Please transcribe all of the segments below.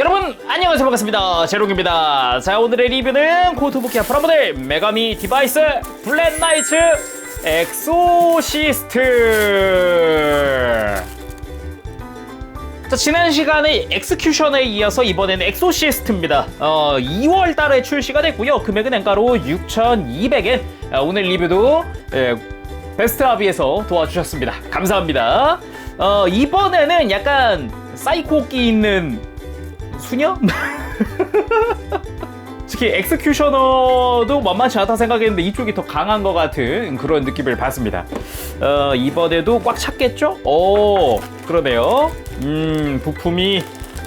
여러분 안녕하세요. 반갑습니다. 제롱입니다. 자 오늘의 리뷰는 고토부키아 프라모델 메가미 디바이스 블랙나이츠 엑소시스트. 자 지난 시간에 엑스큐션에 이어서 이번에는 엑소시스트입니다. 어 2월 달에 출시가 됐고요. 금액은 엔가로 6,200엔. 아, 오늘 리뷰도 예, 베스트 아비에서 도와주셨습니다. 감사합니다. 어 이번에는 약간 사이코끼 있는 수녀? 특히 엑스큐셔너도 만만치 않다 생각했는데 이쪽이 더 강한 것 같은 그런 느낌을 받습니다. 어, 이번에도 꽉 찼겠죠? 오, 그러네요. 음, 부품이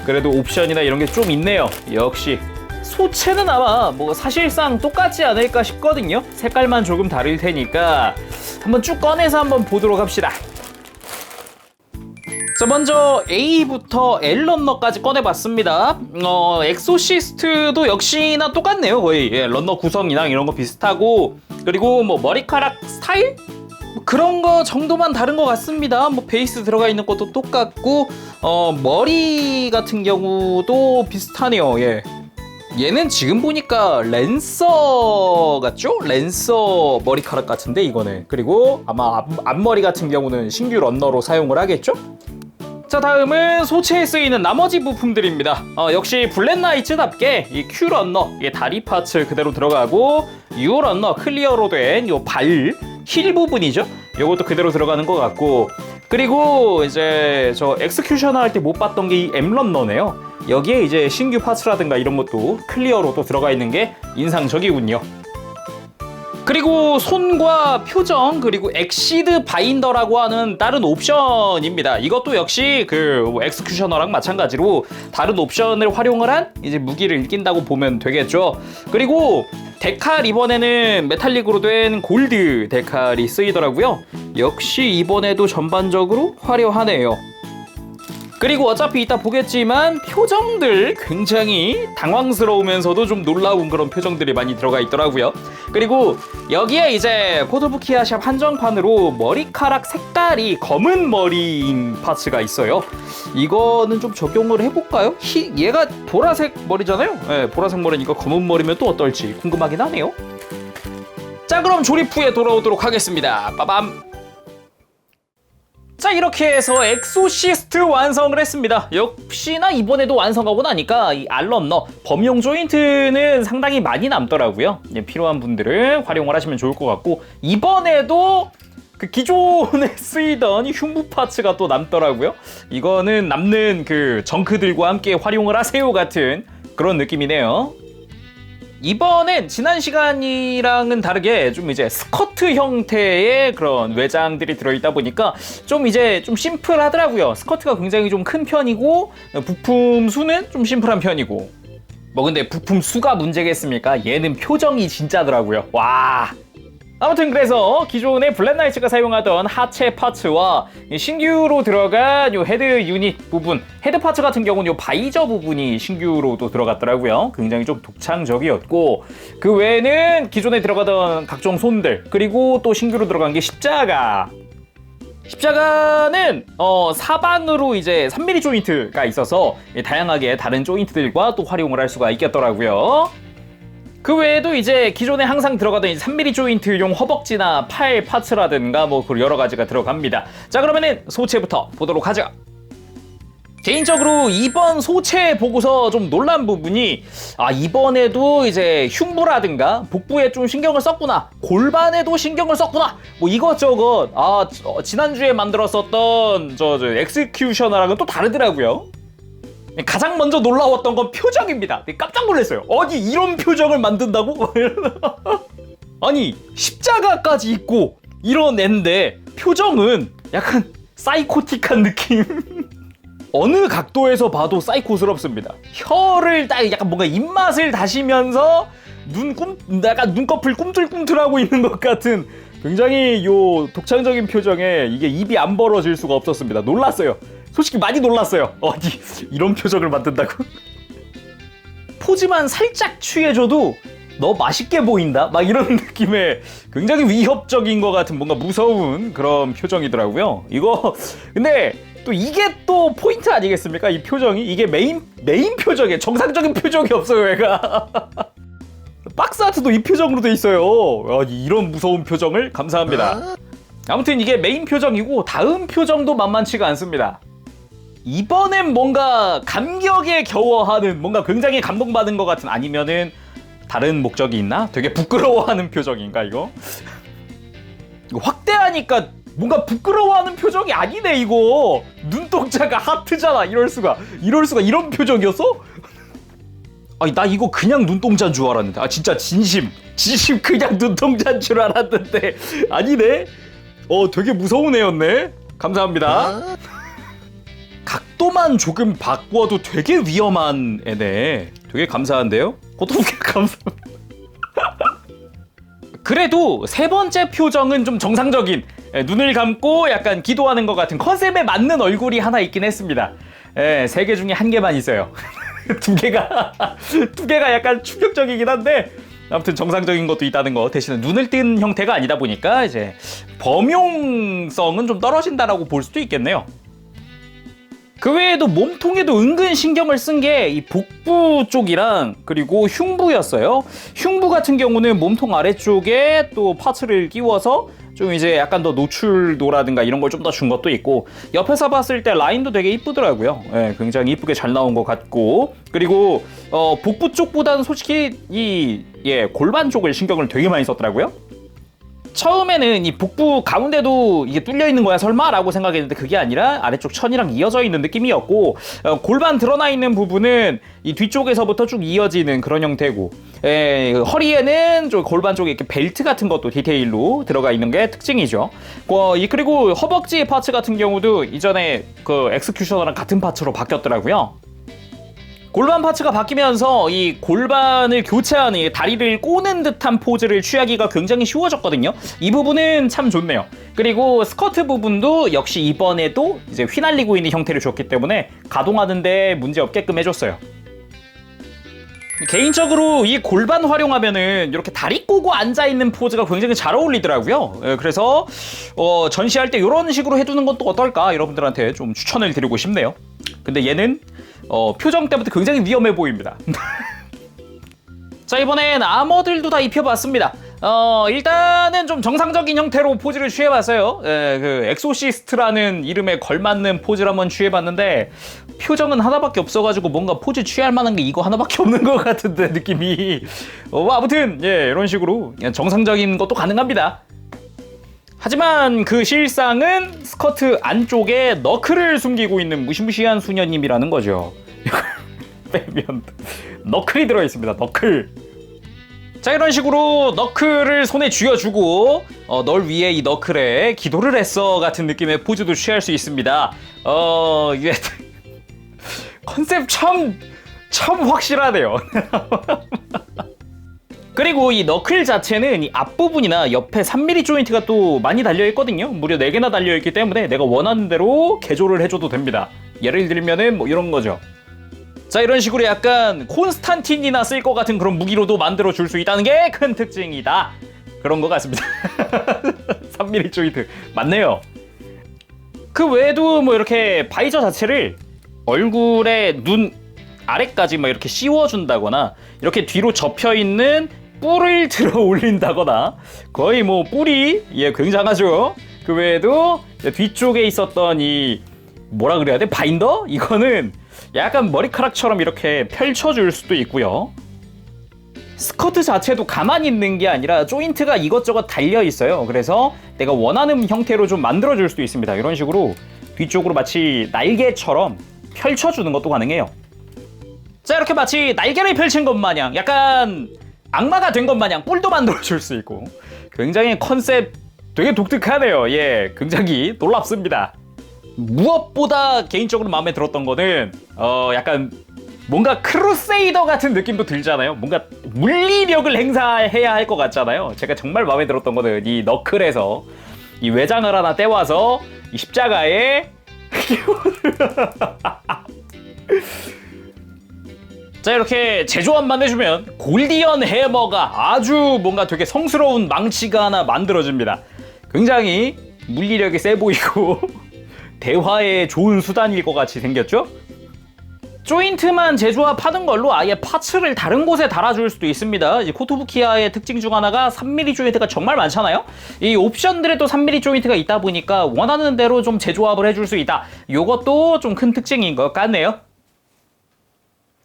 그래도 옵션이나 이런 게 좀 있네요. 역시. 소체는 아마 뭐 사실상 똑같지 않을까 싶거든요. 색깔만 조금 다를 테니까 한번 쭉 꺼내서 한번 보도록 합시다. 자 먼저 A부터 L 런너까지 꺼내봤습니다. 어 엑소시스트도 역시나 똑같네요 거의 예, 런너 구성이랑 이런 거 비슷하고 그리고 뭐 머리카락 스타일 뭐 그런 거 정도만 다른 것 같습니다. 뭐 베이스 들어가 있는 것도 똑같고 어 머리 같은 경우도 비슷하네요. 예. 얘는 지금 보니까 랜서 같죠? 랜서 머리카락 같은데 이거는 그리고 아마 앞, 앞머리 같은 경우는 신규 런너로 사용을 하겠죠? 자 다음은 소체에 쓰이는 나머지 부품들입니다. 어, 역시 블랙나이츠답게 이 Q 런너 이게 다리 파츠 그대로 들어가고 U 런너 클리어로 된 요 발 힐 부분이죠? 요것도 그대로 들어가는 것 같고. 그리고 이제 저 엑스큐셔너 할 때 못 봤던 게이 M 런너네요. 여기에 이제 신규 파츠라든가 이런 것도 클리어로 또 들어가 있는 게 인상적이군요 그리고 손과 표정 그리고 엑시드 바인더라고 하는 다른 옵션입니다. 이것도 역시 그 엑스큐셔너랑 마찬가지로 다른 옵션을 활용을 한 이제 무기를 이긴다고 보면 되겠죠. 그리고 데칼 이번에는 메탈릭으로 된 골드 데칼이 쓰이더라고요. 역시 이번에도 전반적으로 화려하네요. 그리고 어차피 이따 보겠지만 표정들 굉장히 당황스러우면서도 좀 놀라운 그런 표정들이 많이 들어가 있더라고요. 그리고 여기에 이제 포도부키아 샵 한정판으로 머리카락 색깔이 검은 머리인 파츠가 있어요. 이거는 좀 적용을 해볼까요? 히, 얘가 보라색 머리잖아요. 네, 보라색 머리니까 검은 머리면 또 어떨지 궁금하긴 하네요. 자 그럼 조립 후에 돌아오도록 하겠습니다. 빠밤. 자 이렇게 해서 엑소시스트 완성을 했습니다. 역시나 이번에도 완성하고 나니까 이 알런너 범용 조인트는 상당히 많이 남더라고요. 예, 필요한 분들은 활용을 하시면 좋을 것 같고 이번에도 그 기존에 쓰이던 흉부 파츠가 또 남더라고요. 이거는 남는 그 정크들과 함께 활용을 하세요 같은 그런 느낌이네요 이번엔 지난 시간이랑은 다르게 좀 이제 스커트 형태의 그런 외장들이 들어있다 보니까 좀 이제 좀 심플하더라고요. 스커트가 굉장히 좀 큰 편이고 부품 수는 좀 심플한 편이고. 뭐 근데 부품 수가 문제겠습니까? 얘는 표정이 진짜더라고요. 와. 아무튼 그래서 기존의 블랙나이츠가 사용하던 하체 파츠와 이 신규로 들어간 요 헤드 유닛 부분 헤드 파츠 같은 경우는 요 바이저 부분이 신규로 또 들어갔더라고요. 굉장히 좀 독창적이었고 그 외에는 기존에 들어가던 각종 손들 그리고 또 신규로 들어간 게 십자가. 십자가는 어, 사방으로 이제 3mm 조인트가 있어서 다양하게 다른 조인트들과 또 활용을 할 수가 있겠더라고요 그 외에도 이제 기존에 항상 들어가던 이 3mm 조인트용 허벅지나 팔 파츠라든가 뭐 여러 가지가 들어갑니다. 자 그러면은 소체부터 보도록 하죠. 개인적으로 이번 소체 보고서 좀 놀란 부분이 아 이번에도 이제 흉부라든가 복부에 좀 신경을 썼구나 골반에도 신경을 썼구나 뭐 이것저것 아 저, 지난주에 만들었었던 저, 저 엑스큐셔너랑은 또 다르더라고요. 가장 먼저 놀라웠던 건 표정입니다. 깜짝 놀랐어요. 아니 이런 표정을 만든다고? 아니 십자가까지 있고 이런 앤데 표정은 약간 사이코틱한 느낌. 어느 각도에서 봐도 사이코스럽습니다. 혀를 딱 약간 뭔가 입맛을 다시면서 눈 꿈 약간 눈꺼풀 꿈틀꿈틀하고 있는 것 같은 굉장히 요 독창적인 표정에 이게 입이 안 벌어질 수가 없었습니다. 놀랐어요. 솔직히 많이 놀랐어요. 어디 이런 표정을 만든다고? 포즈만 살짝 취해줘도 너 맛있게 보인다? 막 이런 느낌의 굉장히 위협적인 것 같은 뭔가 무서운 그런 표정이더라고요. 이거 근데 또 이게 또 포인트 아니겠습니까? 이 표정이 이게 메인 메인 표정이에요. 정상적인 표정이 없어요, 얘가. 박스 아트도 이 표정으로 돼 있어요. 야, 이런 무서운 표정을 감사합니다. 아무튼 이게 메인 표정이고 다음 표정도 만만치가 않습니다. 이번엔 뭔가 감격에 겨워하는 뭔가 굉장히 감동받은 것 같은 아니면은 다른 목적이 있나? 되게 부끄러워하는 표정인가 이거? 이거 확대하니까 뭔가 부끄러워하는 표정이 아니네 이거. 눈동자가 하트잖아 이럴 수가. 이럴 수가 이런 표정이었어? 아니 나 이거 그냥 눈동자인 줄 알았는데. 아 진짜 진심. 진심 그냥 눈동자인 줄 알았는데. 아니네? 어 되게 무서운 애였네. 감사합니다 각도만 조금 바꾸어도 되게 위험한 애네 되게 감사한데요 고토부게 감사합니다 그래도 세 번째 표정은 좀 정상적인 예, 눈을 감고 약간 기도하는 것 같은 컨셉에 맞는 얼굴이 하나 있긴 했습니다. 예, 세 개 중에 한 개만 있어요. 두 개가 두 개가 약간 충격적이긴 한데 아무튼 정상적인 것도 있다는 거 대신에 눈을 뜬 형태가 아니다 보니까 이제 범용성은 좀 떨어진다라고 볼 수도 있겠네요. 그 외에도 몸통에도 은근 신경을 쓴 게 이 복부 쪽이랑 그리고 흉부였어요. 흉부 같은 경우는 몸통 아래쪽에 또 파츠를 끼워서 좀 이제 약간 더 노출도라든가 이런 걸 좀 더 준 것도 있고 옆에서 봤을 때 라인도 되게 이쁘더라고요. 예, 굉장히 이쁘게 잘 나온 것 같고 그리고 어, 복부 쪽보다는 솔직히 이 예, 골반 쪽을 신경을 되게 많이 썼더라고요. 처음에는 이 복부 가운데도 이게 뚫려 있는 거야 설마라고 생각했는데 그게 아니라 아래쪽 천이랑 이어져 있는 느낌이었고 어, 골반 드러나 있는 부분은 이 뒤쪽에서부터 쭉 이어지는 그런 형태고 에, 허리에는 좀 골반 쪽에 이렇게 벨트 같은 것도 디테일로 들어가 있는 게 특징이죠. 어, 이 그리고 허벅지 파츠 같은 경우도 이전에 그 엑스큐셔너랑 같은 파츠로 바뀌었더라고요. 골반 파츠가 바뀌면서 이 골반을 교체하는 이 다리를 꼬는 듯한 포즈를 취하기가 굉장히 쉬워졌거든요. 이 부분은 참 좋네요. 그리고 스커트 부분도 역시 이번에도 이제 휘날리고 있는 형태를 줬기 때문에 가동하는데 문제 없게끔 해줬어요. 개인적으로 이 골반 활용하면은 이렇게 다리 꼬고 앉아 있는 포즈가 굉장히 잘 어울리더라고요. 예, 그래서 어, 전시할 때 이런 식으로 해두는 것도 어떨까 여러분들한테 좀 추천을 드리고 싶네요. 근데 얘는 어, 표정 때부터 굉장히 위험해 보입니다. 자 이번엔 아머들도 다 입혀봤습니다. 어 일단은 좀 정상적인 형태로 포즈를 취해봤어요. 에, 그 엑소시스트라는 이름에 걸맞는 포즈를 한번 취해봤는데 표정은 하나밖에 없어가지고 뭔가 포즈 취할 만한 게 이거 하나밖에 없는 것 같은데 느낌이. 어, 아무튼 예 이런 식으로 정상적인 것도 가능합니다. 하지만 그 실상은 스커트 안쪽에 너클을 숨기고 있는 무시무시한 수녀님이라는 거죠. 빼면 너클이 들어있습니다. 너클. 자 이런 식으로 너클을 손에 쥐어주고 어, 널 위해 이 너클에 기도를 했어 같은 느낌의 포즈도 취할 수 있습니다. 어 이게 컨셉 참 참 확실하네요. 그리고 이 너클 자체는 이 앞부분이나 옆에 3mm 조인트가 또 많이 달려있거든요. 무려 4개나 달려있기 때문에 내가 원하는 대로 개조를 해줘도 됩니다. 예를 들면은 뭐 이런 거죠. 자 이런 식으로 약간 콘스탄틴이나 쓸 것 같은 그런 무기로도 만들어 줄 수 있다는 게 큰 특징이다. 그런 것 같습니다. 3mm 조인트 맞네요. 그 외에도 뭐 이렇게 바이저 자체를 얼굴에 눈 아래까지 막 이렇게 씌워준다거나 이렇게 뒤로 접혀 있는 뿔을 들어 올린다거나 거의 뭐 뿔이 예 굉장하죠. 그 외에도 뒤쪽에 있었던 이 뭐라 그래야 돼 바인더 이거는 약간 머리카락처럼 이렇게 펼쳐줄 수도 있고요. 스커트 자체도 가만히 있는 게 아니라 조인트가 이것저것 달려 있어요. 그래서 내가 원하는 형태로 좀 만들어 줄 수도 있습니다. 이런 식으로 뒤쪽으로 마치 날개처럼 펼쳐주는 것도 가능해요. 자 이렇게 마치 날개를 펼친 것 마냥 약간 악마가 된 것 마냥 뿔도 만들어 줄 수 있고 굉장히 컨셉 되게 독특하네요. 예, 굉장히 놀랍습니다. 무엇보다 개인적으로 마음에 들었던 거는 어 약간 뭔가 크루세이더 같은 느낌도 들잖아요. 뭔가 물리력을 행사해야 할 것 같잖아요. 제가 정말 마음에 들었던 거는 이 너클에서 이 외장을 하나 떼와서 이 십자가에 자 이렇게 제조합만 해주면 골디언 해머가 아주 뭔가 되게 성스러운 망치가 하나 만들어집니다. 굉장히 물리력이 세 보이고 대화에 좋은 수단일 것 같이 생겼죠? 조인트만 제조합하는 걸로 아예 파츠를 다른 곳에 달아줄 수도 있습니다. 이 코토부키아의 특징 중 하나가 3mm 조인트가 정말 많잖아요. 이 옵션들에 또 3mm 조인트가 있다 보니까 원하는 대로 좀 제조합을 해줄 수 있다. 이것도 좀 큰 특징인 것 같네요.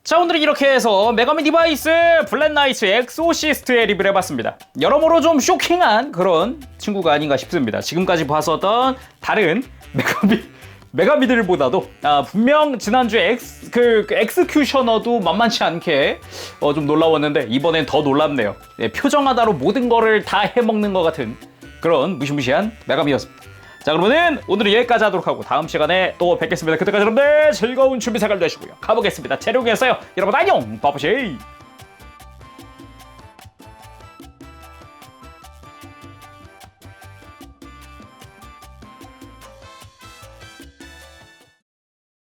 자 오늘은 이렇게 해서 메가민 디바이스 블랙나이츠 엑소시스트의 리뷰를 해봤습니다. 여러모로 좀 쇼킹한 그런 친구가 아닌가 싶습니다. 지금까지 봤었던 다른 메가미 메가미들보다도 아, 분명 지난주에 엑스, 그, 그 엑스큐셔너도 만만치 않게 어, 좀 놀라웠는데 이번엔 더 놀랍네요. 네, 표정하다로 모든 거를 다 해먹는 것 같은 그런 무시무시한 메가미였습니다 자 그러면은 오늘은 여기까지 하도록 하고 다음 시간에 또 뵙겠습니다. 그때까지 여러분들 즐거운 준비 생활 되시고요. 가보겠습니다. 체력이었어요. 여러분 안녕! 바보쉐이